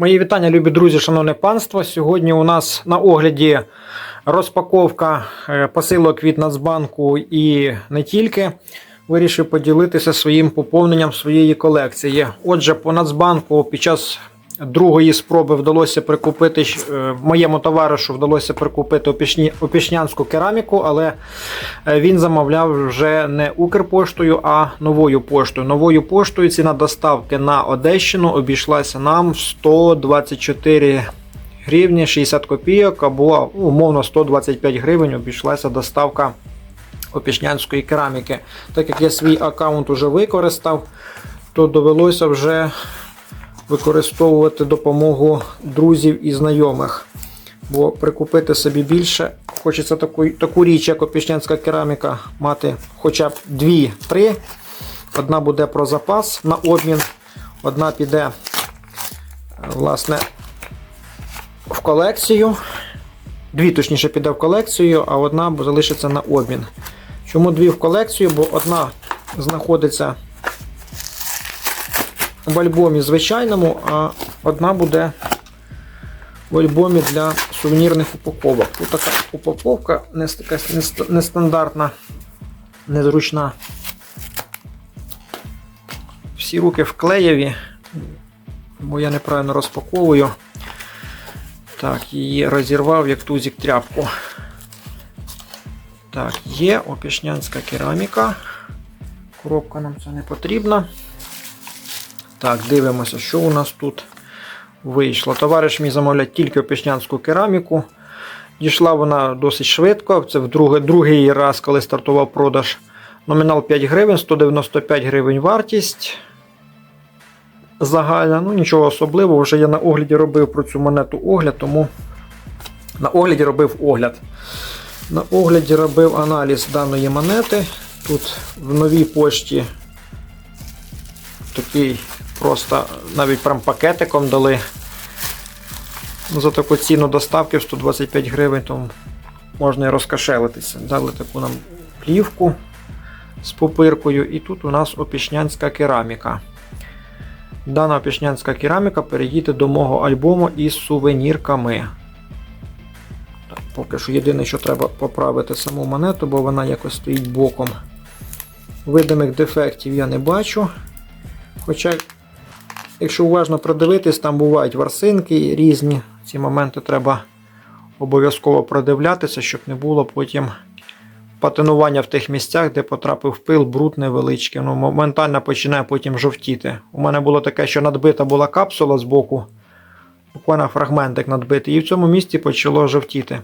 Мої вітання, любі друзі, шановне панство. Сьогодні у нас на огляді розпаковка е, посилок від Нацбанку і не тільки. Вирішив поділитися своїм поповненням своєї колекції. Отже, по Нацбанку під час другої спроби вдалося прикупити е, моєму товаришу вдалося прикупити опішнянську кераміку, але е, він замовляв вже не Укрпоштою, а новою поштою. Новою поштою ціна доставки на Одещину обійшлася нам в 124 гривні 60 копійок, або умовно 125 гривень обійшлася доставка опішнянської кераміки. Так як я свій аккаунт уже використав, то довелося вже використовувати допомогу друзів і знайомих. Бо прикупити собі більше, хочеться таку, таку річ, як опішнянська кераміка, мати хоча б 2-3. Одна буде про запас на обмін, одна піде е, власне, в колекцію. Дві, точніше, піде в колекцію, а одна залишиться на обмін. Чому дві в колекцію? Бо одна знаходиться в альбомі звичайному, а одна буде в альбомі для сувенірних упаковок. Тут така упаковка нестандартна, незручна. Всі руки вклеєві, бо я неправильно розпаковую. Так, її розірвав як тузик тряпку. Так, є опішнянська кераміка. Коробка нам це не потрібна. Так, дивимося, що у нас тут вийшло. Товариш мій замовляє тільки опішнянську кераміку. Дійшла вона досить швидко. Це вдруге, другий раз, коли стартував продаж. Номінал 5 гривень, 195 гривень вартість. Загальна, ну нічого особливого. Вже я на огляді робив про цю монету огляд, тому на огляді робив огляд. На огляді робив аналіз даної монети. Тут в новій пошті такий просто навіть прям пакетиком дали. Ну, За таку ціну доставки в 125 гривень, то можна і розкошелитися. Дали таку нам плівку з попиркою, і тут у нас опішнянська кераміка. Дана опішнянська кераміка переїде до мого альбому із сувенірками. Так, поки що єдине, що треба поправити саму монету, бо вона якось стоїть боком. Видимих дефектів я не бачу. Хоча, якщо уважно продивитись, там бувають варсинки різні. Ці моменти треба обов'язково продивлятися, щоб не було потім патинування в тих місцях, де потрапив пил, бруд невеличкий. Ну, моментально починає потім жовтіти. У мене було таке, що надбита була капсула з боку, буквально фрагментик надбитий, і в цьому місці почало жовтіти.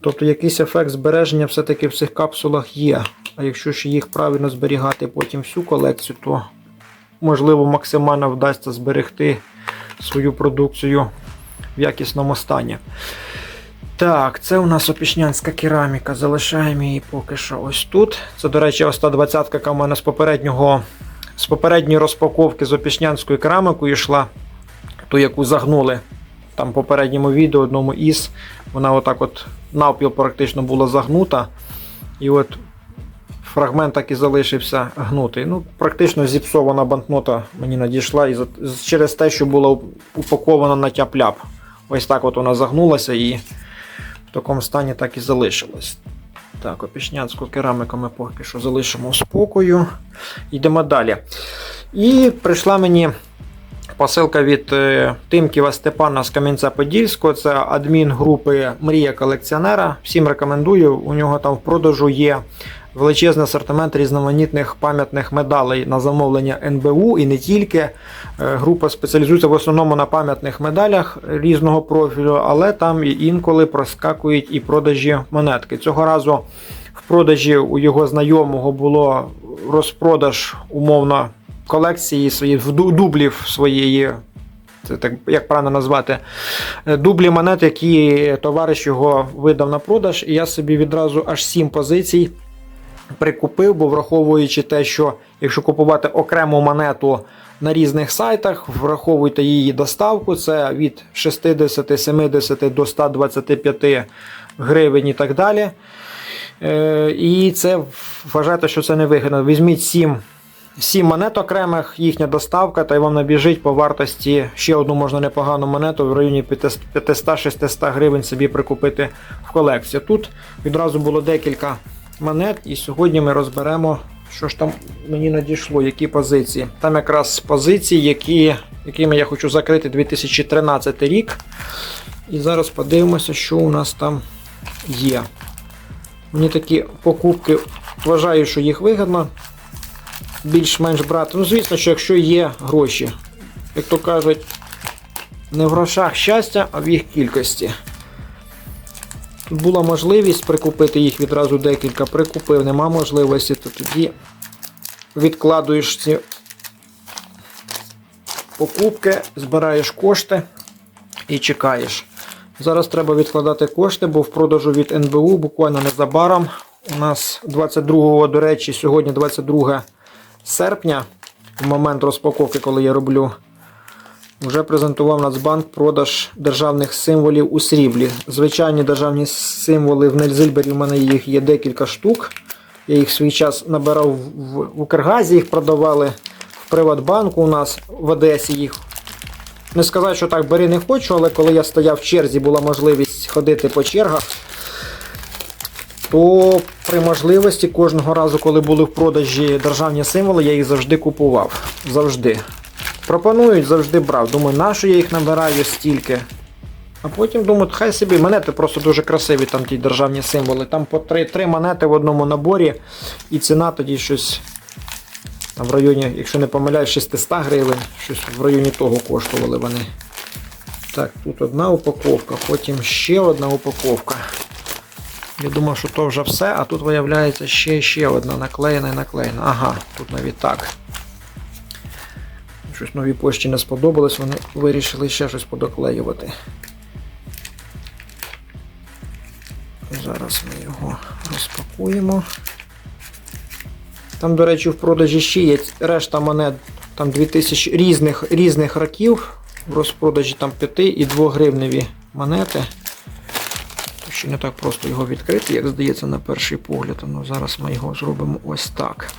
Тобто якийсь ефект збереження все-таки в цих капсулах є. А якщо ж їх правильно зберігати потім всю колекцію, то можливо максимально вдасться зберегти свою продукцію в якісному стані. Так, це у нас опішнянська кераміка. Залишаємо її поки що ось тут. Це, до речі, ось та двадцятка, яка в мене з попереднього. З попередньої розпаковки з опішнянською керамікою йшла, ту, яку загнули там в попередньому відео, одному із, вона отак от навпіл практично була загнута. І от фрагмент так і залишився гнутий. Ну, практично зіпсована банкнота мені надійшла і через те, що була упакована на тяп-ляп. Ось так от вона загнулася і в такому стані так і залишилась. Так, опішнянську кераміку ми поки що залишимо спокою. Йдемо далі. І прийшла мені посилка від е, Тимківа Степана з Кам'янця-Подільського. Це адмін групи Мрія колекціонера. Всім рекомендую. У нього там в продажу є величезний асортимент різноманітних пам'ятних медалей на замовлення НБУ і не тільки. Е, Група спеціалізується в основному на пам'ятних медалях різного профілю, але там і інколи проскакують і продажі монетки. Цього разу в продажі у його знайомого було розпродаж умовно колекції ду- дублів своєї. Це так як правильно назвати е, дублі монет, які товариш його видав на продаж, і я собі відразу аж сім позицій прикупив, бо враховуючи те, що якщо купувати окрему монету на різних сайтах, враховуйте її доставку, це від 60-70 до 125 гривень і так далі. Е, І це вважайте, що це не вигідно. Візьміть 7 7 монет окремих, їхня доставка, та й вам набіжить по вартості ще одну можна непогану монету в районі 500-600 гривень собі прикупити в колекцію. Тут відразу було декілька монет, і сьогодні ми розберемо, що ж там мені надійшло, які позиції. Там якраз позиції, які, якими я хочу закрити 2013 рік. І зараз подивимося, що у нас там є. Мені такі покупки вважаю, що їх вигідно більш-менш брати. Ну, звісно, що якщо є гроші, як то кажуть, не в грошах щастя, а в їх кількості. Була можливість прикупити їх відразу декілька, прикупив, нема можливості, то тоді відкладуєш ці покупки, збираєш кошти і чекаєш. Зараз треба відкладати кошти, бо в продажу від НБУ буквально незабаром. У нас 22, до речі, сьогодні 22 серпня, в момент розпаковки, коли я роблю, вже презентував Нацбанк продаж державних символів у сріблі. Звичайні державні символи в Нельзильбері, у мене їх є декілька штук. Я їх в свій час набирав в, Укргазі, їх продавали в Приватбанку у нас в Одесі їх. Не сказати, що так бери не хочу, але коли я стояв в черзі, була можливість ходити по чергах, то при можливості кожного разу, коли були в продажі державні символи, я їх завжди купував. Завжди. Пропонують, завжди брав. Думаю, нащо я їх набираю стільки. А потім думаю, хай собі монети просто дуже красиві, там ті державні символи. Там по 3, 3 монети в одному наборі, і ціна тоді щось там в районі, якщо не помиляюсь, 600 гривень, щось в районі того коштували вони. Так, тут одна упаковка, потім ще одна упаковка. Я думав, що то вже все, а тут виявляється ще ще одна наклеєна і наклеєна. Ага, тут навіть так. Щось новій пошті не сподобалось, вони вирішили ще щось подоклеювати. Зараз ми його розпакуємо. Там, до речі, в продажі ще є решта монет там 2000 різних, різних років. В розпродажі там 5 і 2 гривневі монети. Ще не так просто його відкрити, як здається, на перший погляд. Ну, зараз ми його зробимо ось так.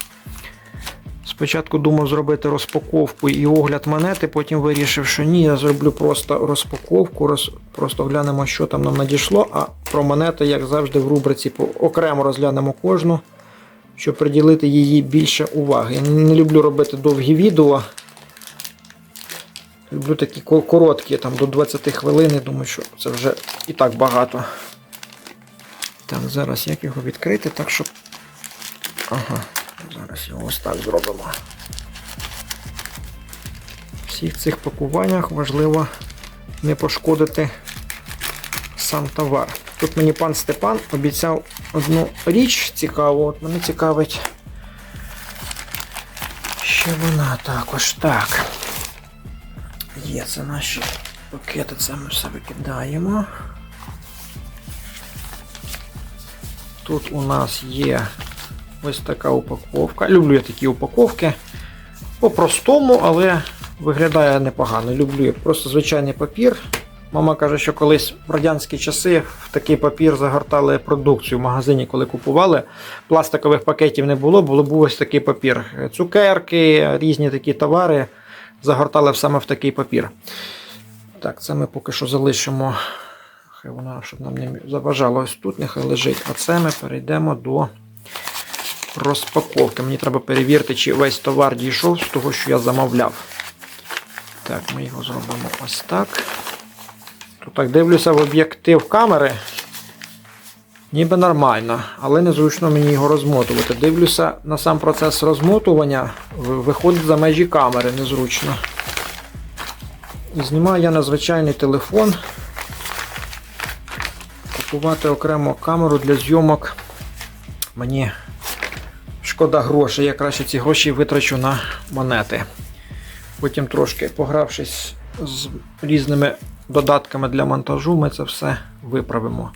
Спочатку думав зробити розпаковку і огляд монети, потім вирішив, що ні, я зроблю просто розпаковку, роз... просто глянемо, що там нам надійшло, а про монети, як завжди, в рубриці окремо розглянемо кожну, щоб приділити її більше уваги. Я не люблю робити довгі відео. Люблю такі короткі, там до 20 хвилин, думаю, що це вже і так багато. Так, зараз як його відкрити, так щоб. Ага, зараз його ось так зробимо. В всіх цих пакуваннях важливо не пошкодити сам товар. Тут мені пан Степан обіцяв одну річ цікаву. От мене цікавить. Ще вона також. Так. Є це наші пакети, це ми все викидаємо. Тут у нас є ось така упаковка. Люблю я такі упаковки. По-простому, але виглядає непогано. Люблю я просто звичайний папір. Мама каже, що колись в радянські часи в такий папір загортали продукцію в магазині, коли купували. Пластикових пакетів не було, було був ось такий папір. Цукерки, різні такі товари загортали саме в такий папір. Так, це ми поки що залишимо. Хай вона, щоб нам не заважало ось тут, нехай лежить. А це ми перейдемо до розпаковки. Мені треба перевірити, чи весь товар дійшов з того, що я замовляв. Так, ми його зробимо ось так. Тут так дивлюся в об'єктив камери. Ніби нормально, але незручно мені його розмотувати. Дивлюся на сам процес розмотування, виходить за межі камери незручно. І знімаю я на звичайний телефон. Купувати окремо камеру для зйомок. Мені шкода грошей. Я краще ці гроші витрачу на монети. Потім трошки погравшись з різними додатками для монтажу, ми це все виправимо.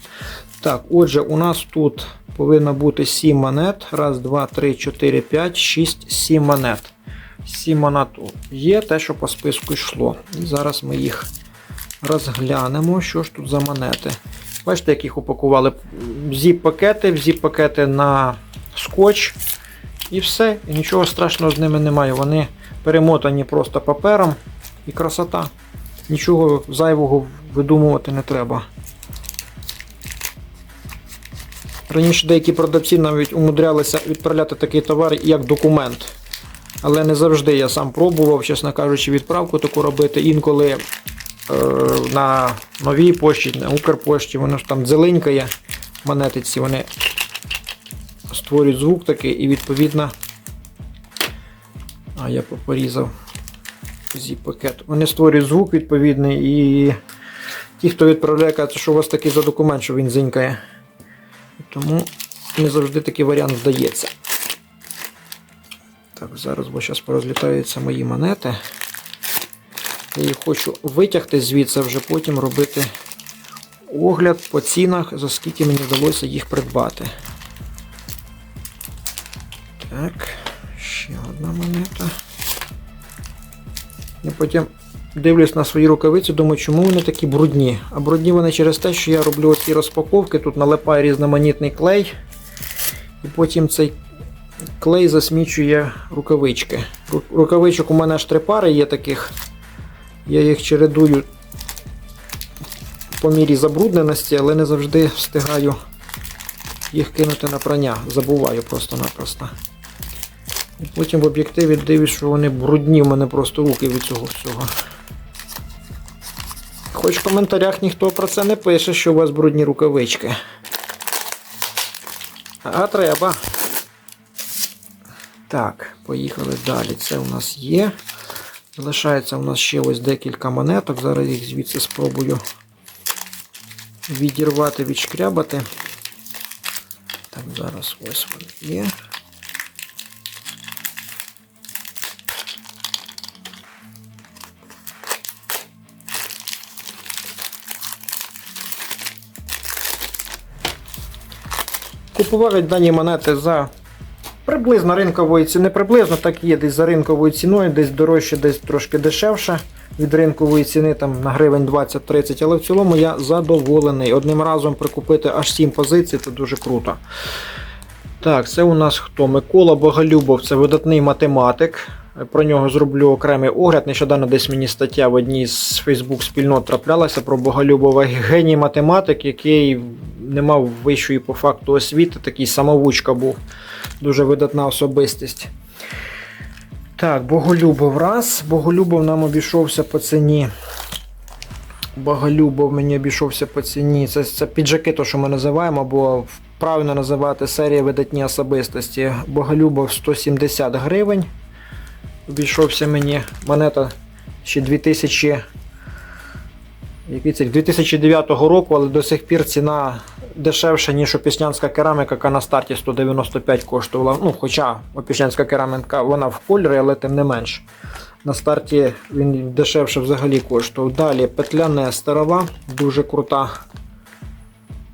Так, отже, у нас тут повинно бути 7 монет. Раз, два, три, чотири, п'ять, шість, сім монет. 7 монет є, те, що по списку йшло. І зараз ми їх розглянемо, що ж тут за монети. Бачите, як їх упакували зіп-пакети, в зіп-пакети на скотч. І все, і нічого страшного з ними немає. Вони перемотані просто папером і красота. Нічого зайвого видумувати не треба. Раніше деякі продавці навіть умудрялися відправляти такий товар як документ. Але не завжди я сам пробував, чесно кажучи, відправку таку робити. Інколи е, на новій пошті, на Укрпошті, воно ж там дзеленькає монетиці, вони створюють звук такий і відповідно. А я порізав зі пакет. Вони створюють звук відповідний і ті, хто відправляє, кажуть, що у вас такий за документ, що він зинькає. Тому не завжди такий варіант вдається. Так, зараз, бо зараз порозлітаються мої монети. Я їх хочу витягти звідси, вже потім робити огляд по цінах, за скільки мені вдалося їх придбати. Так, ще одна монета. І потім дивлюсь на свої рукавиці, думаю, чому вони такі брудні. А брудні вони через те, що я роблю оці розпаковки, тут налипає різноманітний клей. І потім цей клей засмічує рукавички. Рукавичок у мене аж три пари є таких. Я їх чередую по мірі забрудненості, але не завжди встигаю їх кинути на прання. Забуваю просто-напросто. І потім в об'єктиві дивлюсь, що вони брудні, в мене просто руки від цього всього. Хоч в коментарях ніхто про це не пише, що у вас брудні рукавички. А треба. Так, поїхали далі. Це у нас є. Залишається у нас ще ось декілька монеток. Зараз їх звідси спробую відірвати, відшкрябати. Так, зараз ось вони є. Купували дані монети за приблизно ринкової ціни, приблизно так є десь за ринковою ціною, десь дорожче, десь трошки дешевше. Від ринкової ціни там на гривень 20-30, але в цілому я задоволений. Одним разом прикупити аж 7 позицій це дуже круто. Так, це у нас хто? Микола Боголюбов, це видатний математик. Про нього зроблю окремий огляд. Нещодавно десь мені стаття в одній з Фейсбук спільнот траплялася про Боголюбова геній математик, який не мав вищої по факту освіти, такий самовучка був. Дуже видатна особистість. Так, Боголюбов раз. Боголюбов нам обійшовся по ціні. Боголюбов мені обійшовся по ціні. Це, це піджаки, то, що ми називаємо, або правильно називати серія видатні особистості. Боголюбов 170 гривень. Обійшовся мені монета ще 2000. Який це? 2009 року, але до сих пір ціна дешевша, ніж опіснянська кераміка, яка на старті 195 коштувала. Ну, хоча опіснянська кераміка вона в кольорі, але тим не менш. На старті він дешевше взагалі коштував. Далі петля Нестерова, дуже крута.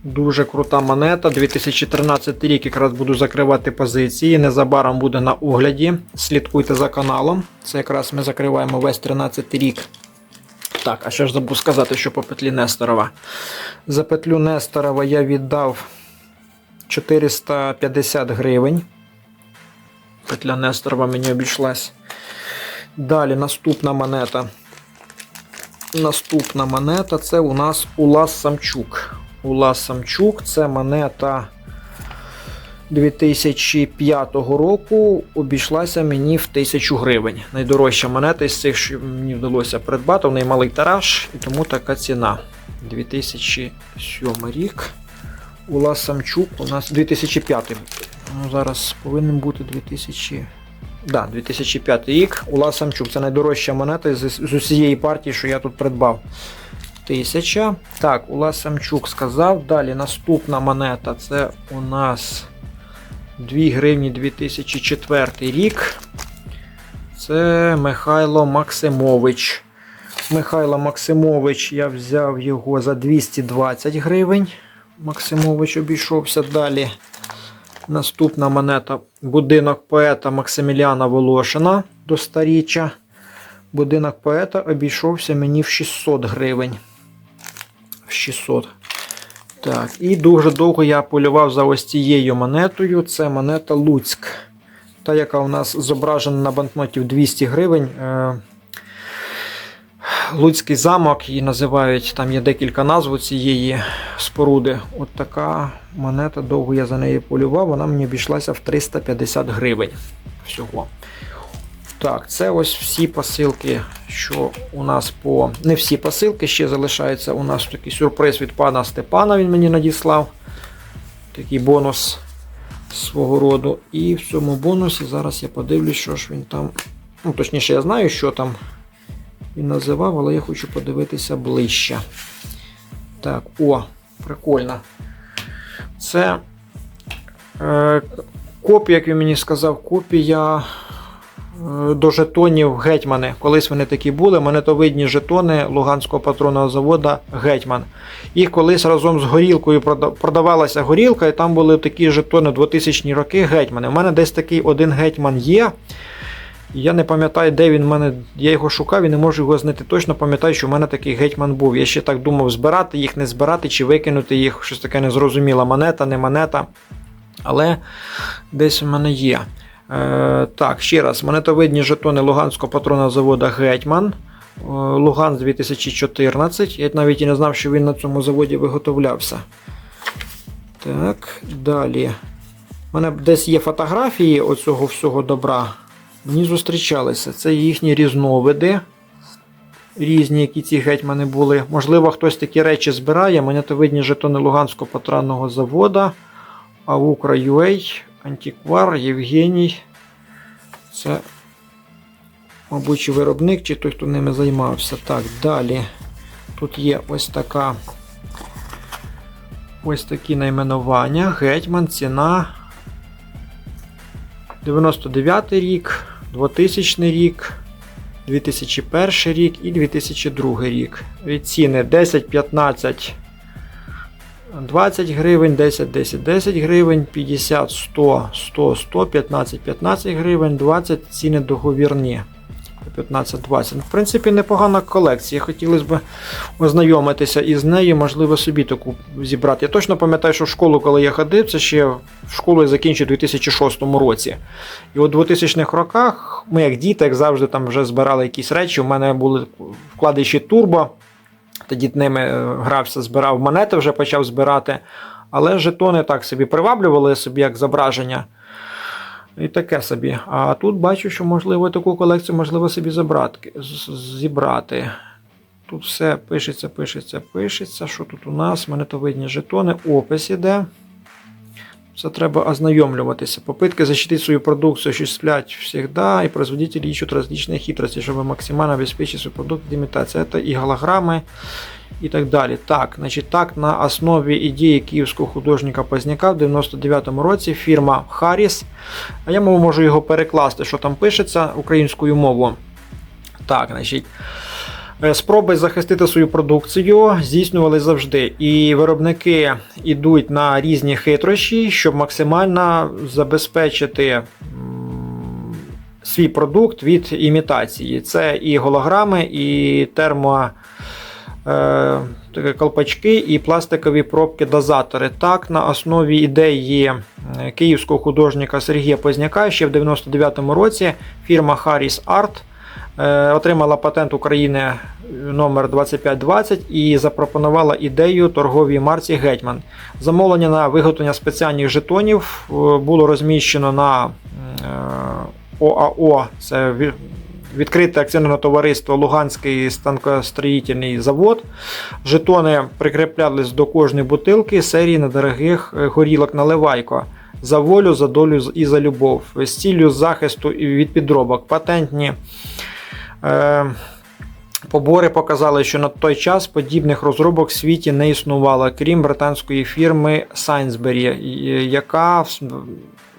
Дуже крута монета. 2013 рік якраз буду закривати позиції. Незабаром буде на огляді. Слідкуйте за каналом. Це якраз ми закриваємо весь 13 рік. Так, а ще ж забув сказати, що по петлі Несторова. За петлю Несторова я віддав 450 гривень. Петля Несторова мені обійшлась. Далі наступна монета. Наступна монета це у нас Улас Самчук. Улас Самчук це монета 2005 року обійшлася мені в 1000 гривень. Найдорожча монета із цих, що мені вдалося придбати. В неї малий тираж, і тому така ціна. 2007 рік. Улас Самчук у нас 2005. Ну, зараз повинен бути 2000. Да, 2005 рік. Улас Самчук це найдорожча монета з, з усієї партії, що я тут придбав. Тисяча. Так, Улас Самчук сказав. Далі наступна монета це у нас 2 гривні 2004 рік. Це Михайло Максимович. Михайло Максимович, я взяв його за 220 гривень. Максимович обійшовся далі. Наступна монета будинок поета Максиміліана Волошина до старіччя. Будинок поета обійшовся мені в 600 гривень. В 600. Так, і дуже довго я полював за ось цією монетою. Це монета Луцьк. та, яка у нас зображена на банкноті в 200 гривень. Е, Луцький замок її називають, там є декілька назв цієї споруди. От така монета, довго я за неї полював, вона мені обійшлася в 350 гривень всього. Так, це ось всі посилки, що у нас по. Не всі посилки, ще залишається у нас такий сюрприз від пана Степана. Він мені надіслав. Такий бонус свого роду. І в цьому бонусі зараз я подивлюсь, що ж він там. Ну, точніше, я знаю, що там він називав, але я хочу подивитися ближче. Так, о, прикольно. Це е, копія, як він мені сказав, копія до жетонів Гетьмани. Колись вони такі були, монетовидні жетони Луганського патронного заводу Гетьман. Їх колись разом з горілкою продавалася горілка, і там були такі жетони 2000 роки Гетьмани. У мене десь такий один гетьман є. Я не пам'ятаю, де він в мене. Я його шукав і не можу його знайти. Точно пам'ятаю, що в мене такий гетьман був. Я ще так думав, збирати їх, не збирати чи викинути їх. Щось таке незрозуміле. Монета, не монета. Але десь в мене є. Е, так, ще раз, монетовидні жетони Луганського патронного заводу Гетьман. Е, Луганськ 2014. Я навіть і не знав, що він на цьому заводі виготовлявся. Так, далі. У мене десь є фотографії оцього всього добра. Мені зустрічалися. Це їхні різновиди. Різні, які ці гетьмани були. Можливо, хтось такі речі збирає. Монетовидні жетони Луганського патронного заводу. Аука UA, Антиквар, Євгеній. Це, мабуть, виробник, чи той, хто ними займався. Так, далі. Тут є ось така. Ось такі найменування. Гетьман, ціна. 99 рік, 2000 рік, 2001 рік і 2002 рік. Від ціни 10, 15, 20 гривень, 10, 10, 10 гривень, 50, 100, 100, 100, 15, 15 гривень, 20 ціни договірні. 15-20. В принципі, непогана колекція. Хотілося б ознайомитися із нею, можливо, собі таку зібрати. Я точно пам'ятаю, що в школу, коли я ходив, це ще в школу я закінчив у 2006 році. І у 2000-х роках ми, як діти, як завжди, там вже збирали якісь речі. У мене були вкладиші турбо. Тоді ними е, грався, збирав монети, вже почав збирати. Але жетони так собі приваблювали собі як зображення. І таке собі. А тут бачу, що можливо таку колекцію можливо собі забрати, зібрати. Тут все пишеться, пишеться, пишеться. Що тут у нас? Монетовидні жетони, опис іде. Це треба ознайомлюватися. Попытки защитить свою продукцию осуществлять всегда, и производители ищут различные хитрости, чтобы максимально обеспечить свой продукт от имитации. Это и голограммы, і так далі. Так, значить, так, на основі ідеї київського художника Пазняка в 99-му році фірма Харріс. А я мов, можу його перекласти, що там пишеться українською мовою. Так, значить. е, Спроби захистити свою продукцію здійснювали завжди, і виробники йдуть на різні хитрощі, щоб максимально забезпечити свій продукт від імітації. Це і голограми, і термо е, і пластикові пробки-дозатори. Так, на основі ідеї київського художника Сергія Позняка ще в 99-му році фірма Harris Art отримала патент України номер 2520 і запропонувала ідею торговій марці Гетьман. Замовлення на виготовлення спеціальних жетонів е, було розміщено на е, ОАО, це відкрите акціонерне товариство Луганський станкостроїтельний завод. Жетони прикріплялись до кожної бутилки серії недорогих е, горілок наливайко. За волю, за долю і за любов. З ціллю захисту від підробок. Патентні е, побори показали, що на той час подібних розробок в світі не існувало, крім британської фірми Sainsbury, яка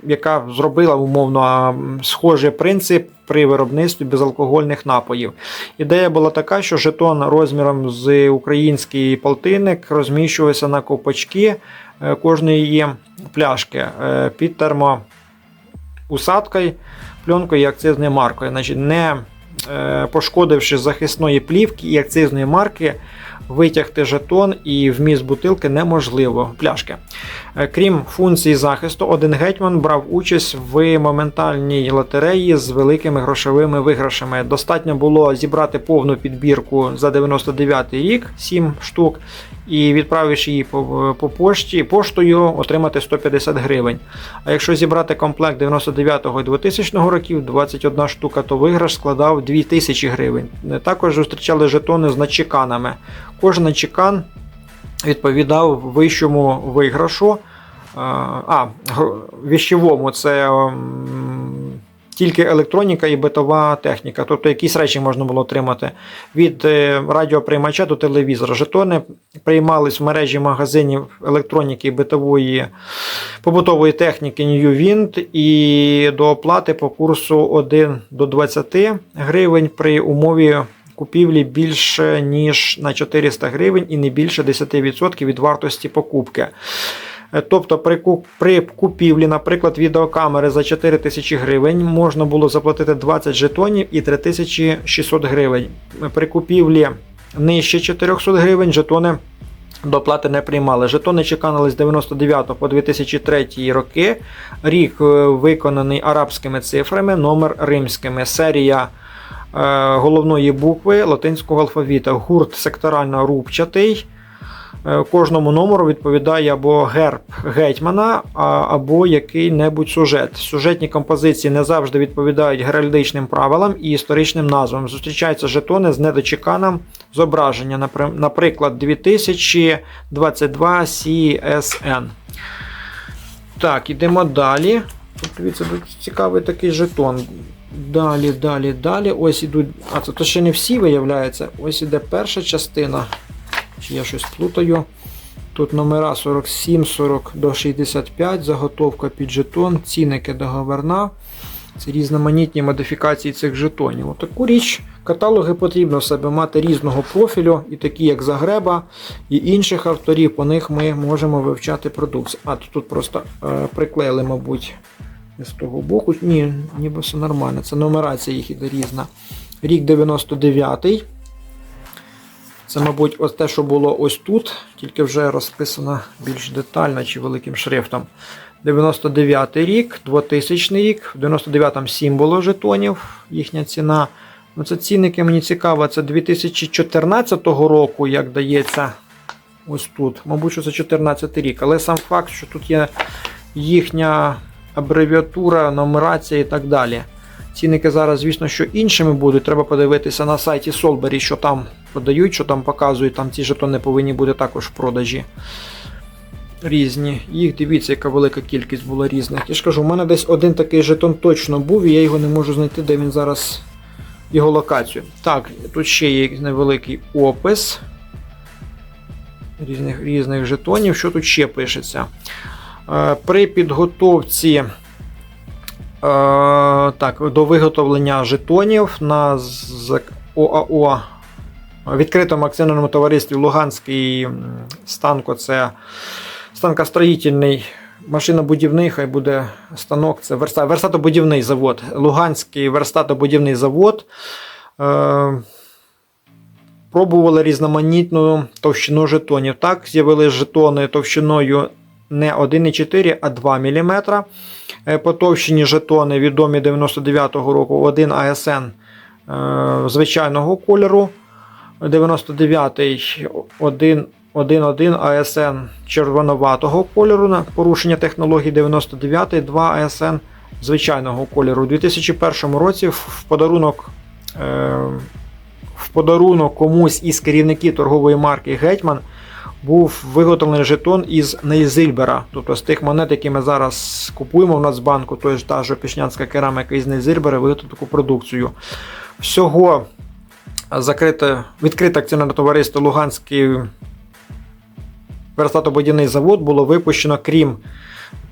яка зробила умовно схожий принцип при виробництві безалкогольних напоїв. Ідея була така, що жетон розміром з український полтинник розміщувався на ковпачки е, кожної пляшки е, під термоусадкою, пленкою і акцизною маркою. Значить, не е, пошкодивши захисної плівки і акцизної марки, витягти жетон і вміст бутилки неможливо. Пляшки. Е, Крім функції захисту, один гетьман брав участь в моментальній лотереї з великими грошовими виграшами. Достатньо було зібрати повну підбірку за 99 рік, 7 штук, і відправивши її по, по пошті, поштою, отримати 150 гривень. А якщо зібрати комплект 99 і 2000 років, 21 штука, то виграш складав 2000 гривень. Е, Також зустрічали жетони з начеканами. Кожен чекан відповідав вищому виграшу. А, А, віщовому це тільки електроніка і битова техніка, тобто якісь речі можна було отримати від е, радіоприймача до телевізора. Жетони приймались в мережі магазинів електроніки і битової побутової техніки New Wind і до оплати по курсу 1 до 20 гривень при умові купівлі більше ніж на 400 гривень і не більше 10% від вартості покупки. Е, Тобто при, купівлі, наприклад, відеокамери за 4 тисячі гривень можна було заплатити 20 жетонів і 3600 гривень. При купівлі нижче 400 гривень жетони до плати не приймали. Жетони чеканили з 99 по 2003 роки. Рік е, виконаний арабськими цифрами, номер римськими. Серія е, головної букви латинського алфавіта. Гурт секторально рубчатий. Е, Кожному номеру відповідає або герб гетьмана, або який-небудь сюжет. Сюжетні композиції не завжди відповідають геральдичним правилам і історичним назвам. Зустрічаються жетони з недочеканим зображення, наприклад, 2022 CSN. Так, ідемо далі. Тут дивіться, тут цікавий такий жетон. Далі, далі, далі. Ось ідуть. А, це то ще не всі виявляється. Ось іде перша частина. Чи я щось плутаю. Тут номера 47, 40 до 65, заготовка під жетон, цінники договорна. Це різноманітні модифікації цих жетонів. Отаку річ, каталоги потрібно в себе мати різного профілю, і такі, як Загреба, і інших авторів, по них ми можемо вивчати продукцію. А тут просто е, приклеїли, мабуть, не з того боку. Ні, ніби все нормально. Це нумерація їх іде різна. Рік 99-й. Це, мабуть, ось те, що було ось тут, тільки вже розписано більш детально чи великим шрифтом. 99-й рік, 2000 рік, в 99-му 7 було жетонів, їхня ціна. Ну, це цінники мені цікаво, це 2014 року, як дається ось тут. Мабуть, що це 14 рік, але сам факт, що тут є їхня абревіатура, нумерація і так далі. Цінники зараз, звісно, що іншими будуть. Треба подивитися на сайті Solberry, що там подають, що там показують. Там ці жетони повинні бути також в продажі. Різні. Їх дивіться, яка велика кількість була різних. Я ж кажу, у мене десь один такий жетон точно був, і я його не можу знайти, де він зараз його локацію. Так, тут ще є невеликий опис різних, різних жетонів. Що тут ще пишеться? Е, При підготовці е, так, до виготовлення жетонів на ОАО відкритому акціонерному товаристві Луганський станко це станкостроїтельний машинобудівний, хай буде станок, це верста, верстатобудівний завод. Луганський верстатобудівний завод. Е, пробували різноманітну товщину жетонів. Так, з'явилися жетони товщиною не 1,4, а 2 мм. Е, Потовщені жетони відомі 99-го року 1 АСН е, звичайного кольору. 99-й 1 1.1 АСН червоноватого кольору на порушення технології 99-й 2 АСН звичайного кольору. У 2001 році в подарунок е, в подарунок комусь із керівників торгової марки Гетьман був виготовлений жетон із Нейзильбера, тобто з тих монет, які ми зараз купуємо в Нацбанку, то ж та ж опішнянська кераміка із Нейзильбера виготовив таку продукцію. Всього закрите, відкрите акціонерне товариство Луганський верстатобудівний завод було випущено, крім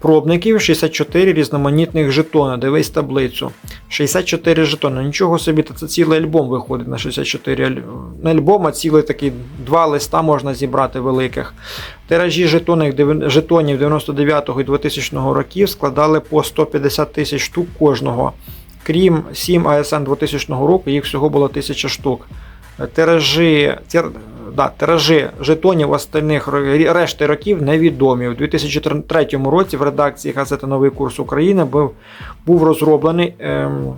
пробників, 64 різноманітних жетони. Дивись таблицю. 64 жетони. Нічого собі, це цілий альбом виходить на 64 аль- не альбом, цілий такий два листа можна зібрати великих. Тиражі жетонів, дев'ян- жетонів 99 і 2000 років складали по 150 тисяч штук кожного. крім 7 ASN 2000 року, їх всього було 1000 штук. Тиражі, тир, да, тиражі жетонів остальних решти років невідомі. У 2003 році в редакції газети Новий курс України був, був розроблений. Ем,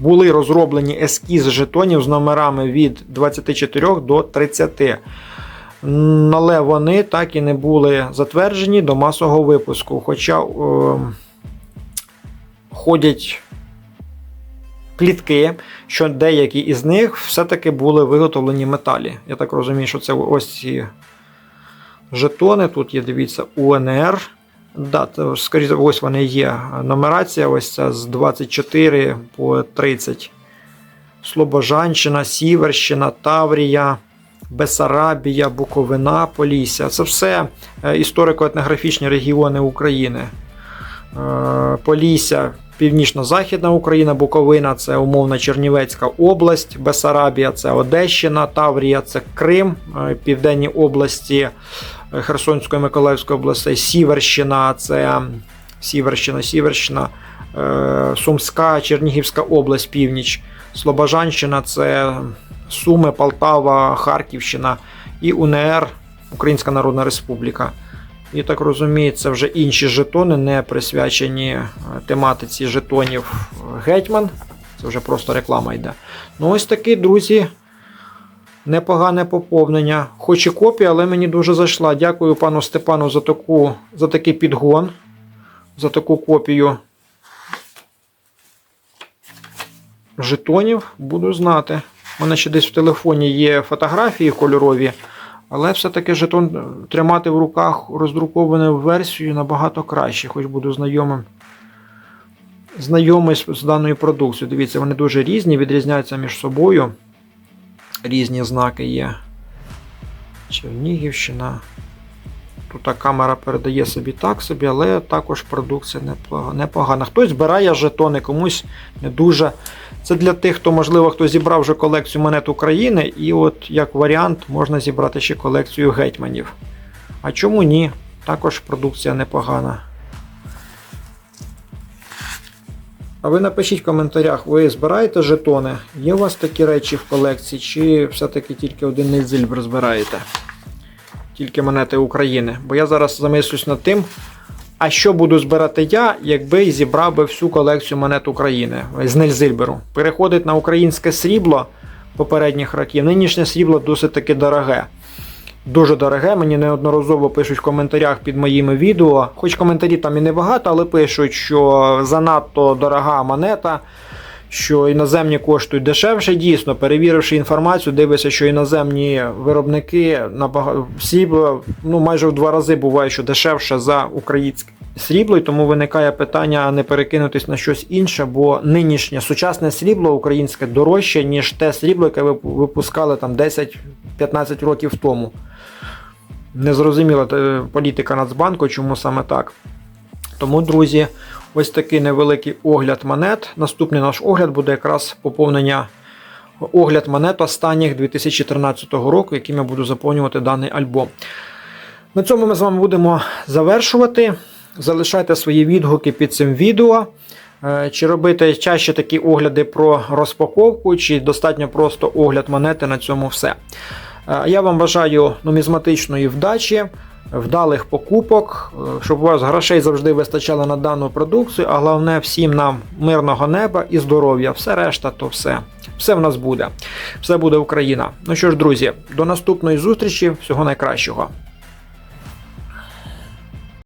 були розроблені ескіз жетонів з номерами від 24 до 30. Але вони так і не були затверджені до масового випуску. Хоча е, ходять плітки, що деякі із них все-таки були виготовлені металі. Я так розумію, що це ось ці жетони. Тут є, дивіться, УНР. Да, скоріше, ось вони є. Нумерація ось ця з 24 по 30. Слобожанщина, Сіверщина, Таврія, Бесарабія, Буковина, Полісся. Це все е, історико-етнографічні регіони України. Е, Полісся, Північно-Західна Україна, Буковина це умовна Чернівецька область, Бесарабія це Одещина, Таврія це Крим, е, Південні області е, Херсонської Миколаївської областей, Сіверщина це Сіверщина, Сіверщина, е, Сумська, Чернігівська область, північ, Слобожанщина це Суми, Полтава, Харківщина і УНР Українська Народна Республіка. І так розумію, це вже інші жетони, не присвячені е, тематиці жетонів Гетьман. Це вже просто реклама йде. Ну, ось такі, друзі. Непогане поповнення. Хоч і копія, але мені дуже зайшла. Дякую пану Степану за, таку, за такий підгон, за таку копію жетонів. Буду знати. У мене ще десь в телефоні є фотографії кольорові. Але все-таки жетон е, тримати в руках роздруковану версію набагато краще, хоч буду знайомим. Знайомий з, даною продукцією. Дивіться, вони дуже різні, відрізняються між собою. Різні знаки є. Чернігівщина. Тут камера передає собі так собі, але також продукція непогана. Хтось збирає жетони, комусь не дуже. Це для тих, хто, можливо, хто зібрав вже колекцію монет України, і от як варіант можна зібрати ще колекцію гетьманів. А чому ні? Також продукція непогана. А ви напишіть в коментарях, ви збираєте жетони? Є у вас такі речі в колекції, чи все-таки тільки один Нильзильбер збираєте? Тільки монети України. Бо я зараз замислюсь над тим, а що буду збирати я, якби зібрав би всю колекцію монет України з Нельзильберу. Переходить на українське срібло попередніх років. Нинішнє срібло досить таки дороге. Дуже дороге, мені неодноразово пишуть в коментарях під моїми відео. Хоч коментарі там і небагато, але пишуть, що занадто дорога монета, що іноземні коштують дешевше. Дійсно, перевіривши інформацію, дивишся, що іноземні виробники набагато срібло ну, майже в два рази буває, що дешевше за українське срібло, і тому виникає питання не перекинутись на щось інше, бо нинішнє сучасне срібло українське дорожче, ніж те срібло, яке ви випускали там 10-15 років тому. Незрозуміла е, політика Нацбанку, чому саме так. Тому, друзі, ось такий невеликий огляд монет. Наступний наш огляд буде якраз поповнення огляд монет останніх 2013 року, яким я буду заповнювати даний альбом. На цьому ми з вами будемо завершувати. Залишайте свої відгуки під цим відео. Е, Чи робити чаще такі огляди про розпаковку, чи достатньо просто огляд монети на цьому все. Е, Я вам бажаю нумізматичної вдачі, вдалих покупок, е, щоб у вас грошей завжди вистачало на дану продукцію, а головне всім нам мирного неба і здоров'я. Все решта, то все. Все в нас буде. Все буде Україна. Ну що ж, друзі, до наступної зустрічі. Всього найкращого.